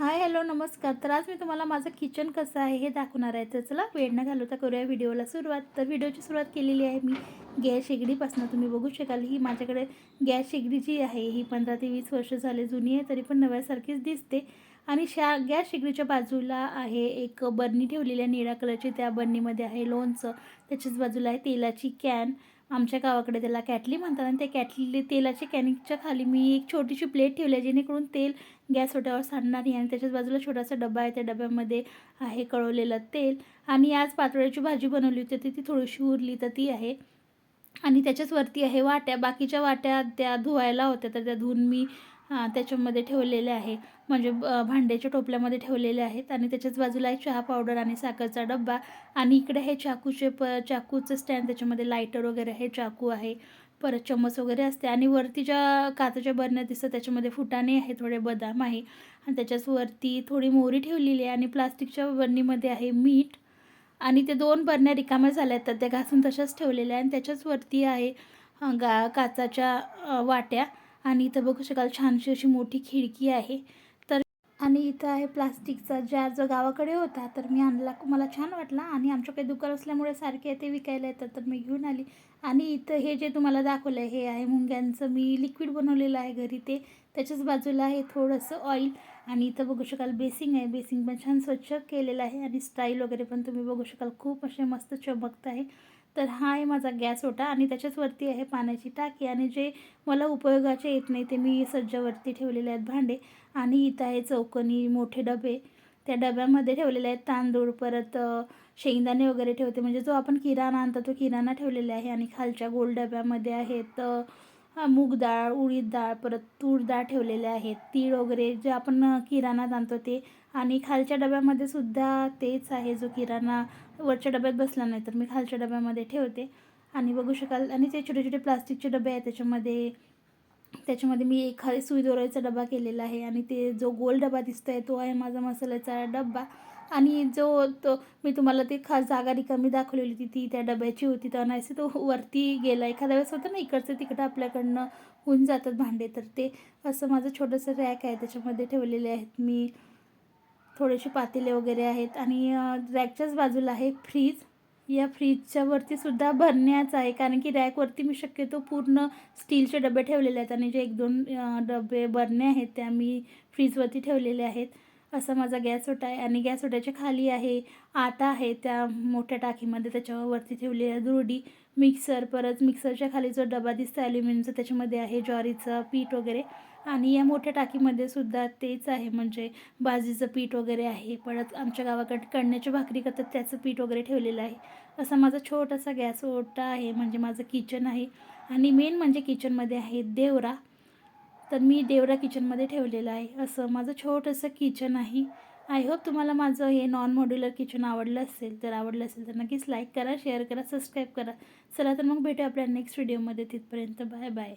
Hi hello नमस्कार. तर आज मी तुम्हाला माझं किचन कसं आहे हे दाखवणार आहे. तर चला वेळ न घालवता करूया व्हिडिओला सुरुवात. तर व्हिडिओची सुरुवात केलेली आहे मी गॅस शेगडीपासून. तुम्ही बघू शकाल ही माझ्याकडे गॅस शेगडी जी आहे ही पंधरा ते वीस वर्ष झाले जुनी आहे तरी पण नव्यासारखीच दिसते. आणि शा गॅस शेगडीच्या बाजूला आहे एक बर्नी ठेवलेली आहे निळ्या कलरची. त्या बर्नीमध्ये आहे लोणचं. त्याच्याच बाजूला आहे तेलाची कॅन. आमच्या गावाकडे त्याला कॅटली म्हणतात आणि त्या कॅटली तेलाच्या कॅनिकच्या खाली मी एक छोटीशी प्लेट ठेवली आहे जेणेकरून तेल गॅस ओट्यावर सांडणार नाही आणि त्याच्याच बाजूला छोटासा डबा आहे त्या डब्यामध्ये आहे कळवलेलं तेल. आणि आज पातोळ्याची भाजी बनवली होती ती ती थोडीशी उरली तर ती आहे. आणि त्याच्याच वरती आहे वाट्या बाकीच्या वाट्या त्या धुवायला होत्या तर त्या धुवून मी त्याच्यामध्ये ठेवलेले आहे. म्हणजे भांड्याच्या टोपल्यामध्ये ठेवलेले आहेत आणि त्याच्याच बाजूला आहे चहा पावडर आणि साखरचा डब्बा आणि इकडे हे चाकूचे प चाकूचं स्टँड त्याच्यामध्ये लायटर वगैरे आहे चाकू आहे. परत चम्मच वगैरे असते आणि वरती ज्या काचेच्या बरण्या दिसतात त्याच्यामध्ये फुटाणे आहे थोडे बदाम आहे. आणि त्याच्याच वरती थोडी मोहरी ठेवलेली आहे आणि प्लास्टिकच्या बरणीमध्ये आहे मीठ. आणि ते दोन बरण्या रिकाम्या झाल्या तर त्या घासून तशाच ठेवलेल्या आहे आणि त्याच्याच वरती आहे गा काचाच्या वाट्या. आणि इथं बघू शकाल छानशी अशी मोठी खिडकी आहे. तर आणि इथं आहे प्लास्टिकचा जार जो गावाकडे होता तर मी आणला. मला छान वाटला आणि आमच्या काही दुकान असल्यामुळे सारखे ते विकायला येतात तर मी घेऊन आली. आणि इथं हे जे तुम्हाला दाखवलं आहे हे आहे मुंग्यांचं. मी लिक्विड बनवलेलं आहे घरी ते. त्याच्याच बाजूला आहे थोडंसं ऑइल आणि इथं बघू शकाल बेसिंग आहे. बेसिंग पण छान स्वच्छ केलेलं आहे. आणि स्टाईल वगैरे पण तुम्ही बघू शकाल. खूप असे मस्त चमकत आहे. तर हा आहे माझा गॅस होता आणि त्याच्याचवरती आहे पाण्याची टाकी आणि जे मला उपयोगाचे येत नाही ते मी सज्जावरती ठेवलेले आहेत भांडे आणि इथं आहे चौकनी मोठे डबे. त्या डब्यामध्ये ठेवलेले आहेत तांदूळ परत शेंगदाणे वगैरे ठेवते. म्हणजे जो आपण किराणा आणतो तो किराणा ठेवलेला आहे आणि खालच्या गोल डब्यामध्ये आहेत मूग डाळ उडीद डाळ परत तूर डाळ ठेवलेले आहेत तीळ वगैरे जे आपण किराणात आणतो ते आणि खालच्या डब्यामध्ये सुद्धा तेच आहे जो किराणा वरच्या डब्यात बसला नाही तर मी खालच्या डब्यामध्ये ठेवते. आणि बघू शकाल आणि ते छोटे छोटे प्लास्टिकचे डबे आहेत त्याच्यामध्ये त्याच्यामध्ये मी एखादी सुई दोरायचा डबा केलेला आहे आणि ते जो गोल डबा दिसतो आहे तो आहे माझा मसाल्याचा डब्बा. आणि जो तो मी तुम्हाला ते खास जागा रिकामी दाखवलेली होती ती त्या डब्याची होती. तर असे तो वरती गेला. एखाद्या वेळेस होतं ना इकडचं तिकडं आपल्याकडनं होऊन जातात भांडे तर ते असं माझं छोटंसं रॅक आहे त्याच्यामध्ये ठेवलेले आहेत मी. थोडेसे पातेले वगैरे आहेत. आणि रॅकच्याच बाजूला आहे फ्रीज. या फ्रीजच्या वरती सुद्धा भरण्याच आहे. कारण की रॅकवरती मी शक्यतो पूर्ण स्टीलचे डबे ठेवलेले आहेत. आणि जे एक दोन डबे भरणे आहेत त्या मी फ्रीजवरती ठेवलेले आहेत. असा माझा गॅस ओटा आहे आणि गॅस ओट्याच्या खाली आहे आता आहे त्या मोठ्या टाकीमध्ये त्याच्यावरती ठेवलेल्या आहे दुरडी मिक्सर परत मिक्सरच्या खाली जो डबा दिसतो ॲल्युमिनियमचा त्याच्यामध्ये आहे ज्वारीचं पीठ वगैरे. आणि या मोठ्या टाकीमध्ये सुद्धा तेच आहे म्हणजे बाजीचं पीठ वगैरे आहे. परत आमच्या गावाकडे कणण्याची भाकरी करतात त्याचं पीठ वगैरे ठेवलेलं आहे. असा माझा छोटासा गॅस ओटा आहे म्हणजे माझं किचन आहे. आणि मेन म्हणजे किचनमध्ये आहे देवरा. तर मी देवरा किचनमध्ये ठेवलेलं आहे. असं माझं छोटंसं किचन आहे. आय होप तुम्हाला माझं हे नॉन मॉड्युलर किचन आवडलं असेल तर आवडलं असेल तर नक्कीच लाईक करा शेअर करा सबस्क्राईब करा. चला तर मग भेटू आपल्या नेक्स्ट व्हिडिओमध्ये तिथपर्यंत बाय बाय